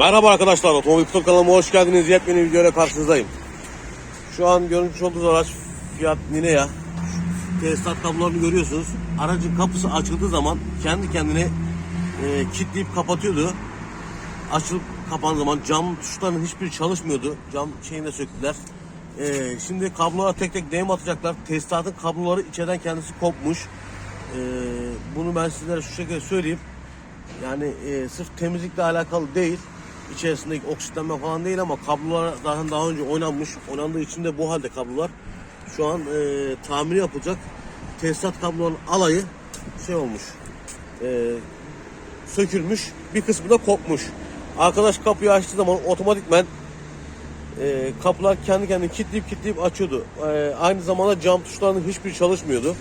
Merhaba arkadaşlar, Otomobil Kutu kanalıma hoş geldiniz. Yepyeni videoyla karşınızdayım. Şu an görmüş olduğunuz araç Fiat Ninea. Şu Tesisat kablolarını görüyorsunuz. Aracın kapısı açıldığı zaman kendi kendine e, kilitleyip kapatıyordu. Açılıp kapan zaman cam tuşlarının hiçbiri çalışmıyordu. Cam şeyini söktüler. E, şimdi kablolara tek tek değim atacaklar. Tesisatın kabloları içeriden kendisi kopmuş. E, bunu ben sizlere şu şekilde söyleyeyim. Yani e, sırf temizlikle alakalı değil. İçerisindeki oksitlenme falan değil ama kablolar zaten daha önce oynanmış. Oynandığı için de bu halde kablolar. Şu an e, tamiri yapılacak. Tesisat kabloların alayı şey olmuş. E, sökülmüş. Bir kısmı da kopmuş. Arkadaş kapıyı açtığı zaman otomatikmen e, kapılar kendi kendine kilitleyip kilitleyip açıyordu. E, aynı zamanda cam tuşlarının hiçbiri çalışmıyordu.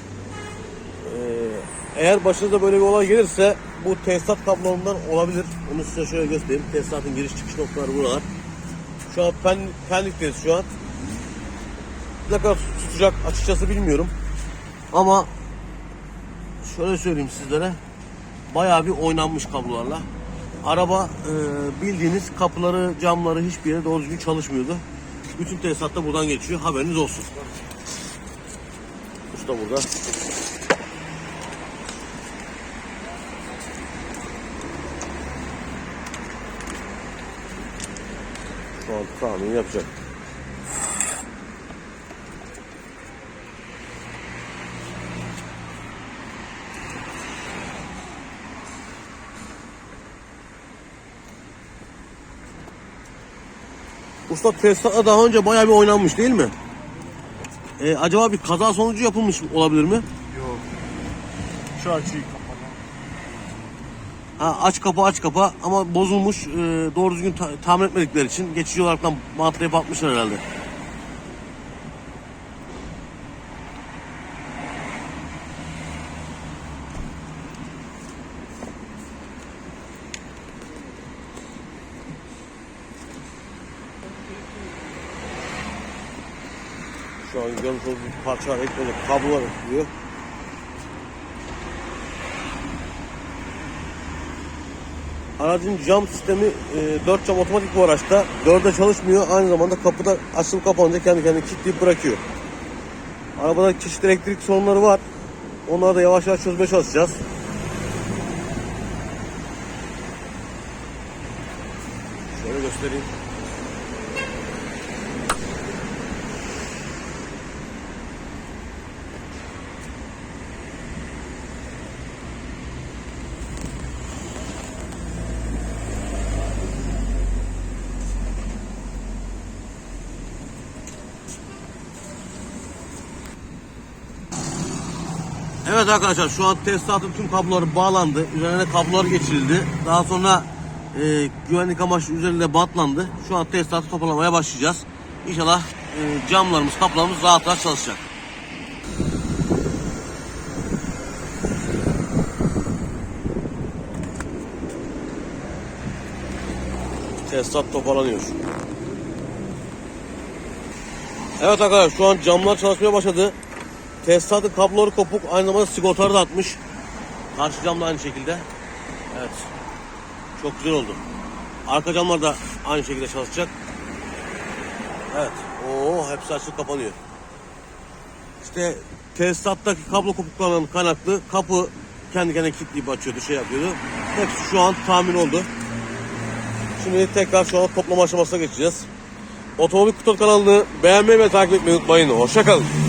Eğer başınıza böyle bir olay gelirse bu tesisat kablolarından olabilir. Onu size şöyle göstereyim. Tesisatın giriş çıkış noktaları buralar. Şu an pen, Pendik'teyiz şu an. Ne kadar tutacak açıkçası bilmiyorum. Ama şöyle söyleyeyim sizlere. Bayağı bir oynanmış kablolarla. Araba e, bildiğiniz kapıları, camları hiçbir yere doğru düzgün çalışmıyordu. Bütün tesisat da buradan geçiyor. Haberiniz olsun. Usta burada. Şu an tahmin yapacak. Usta Tesla daha önce bayağı bir oynanmış değil mi? Ee, acaba bir kaza sonucu yapılmış olabilir mi? Yok. Şu açıyı kapalı. Ha, aç kapa aç kapa ama bozulmuş e, doğru düzgün ta- tamir etmedikleri için geçici olaraktan bantlayıp atmışlar herhalde. Şu an görmüş olduğunuz parça ekranı kablolar ekliyor. Aracın cam sistemi e, 4 cam otomatik bu araçta. 4'e çalışmıyor. Aynı zamanda kapıda açılıp kapanınca kendi kendine kilitleyip bırakıyor. Arabada çeşitli elektrik sorunları var. Onları da yavaş yavaş çözmeye çalışacağız. Şöyle göstereyim. Evet arkadaşlar şu an tesisatın tüm kabloları bağlandı. Üzerine kablolar geçirildi. Daha sonra e, güvenlik amaçlı üzerinde bantlandı. Şu an tesisatı toparlamaya başlayacağız. İnşallah e, camlarımız, kapılarımız rahat rahat çalışacak. Tesisat toparlanıyor. Evet arkadaşlar şu an camlar çalışmaya başladı. Tesisatın kabloları kopuk. Aynı zamanda sigortaları da atmış. Karşı cam da aynı şekilde. Evet. Çok güzel oldu. Arka camlar da aynı şekilde çalışacak. Evet. Oo hepsi açılıp kapanıyor. İşte tesisattaki kablo kopuklarından kaynaklı kapı kendi kendine kilitleyip açıyordu, şey yapıyordu. Hepsi şu an tamir oldu. Şimdi tekrar şu an toplama aşamasına geçeceğiz. Otomobil Kutu kanalını beğenmeyi ve takip etmeyi unutmayın. Hoşçakalın.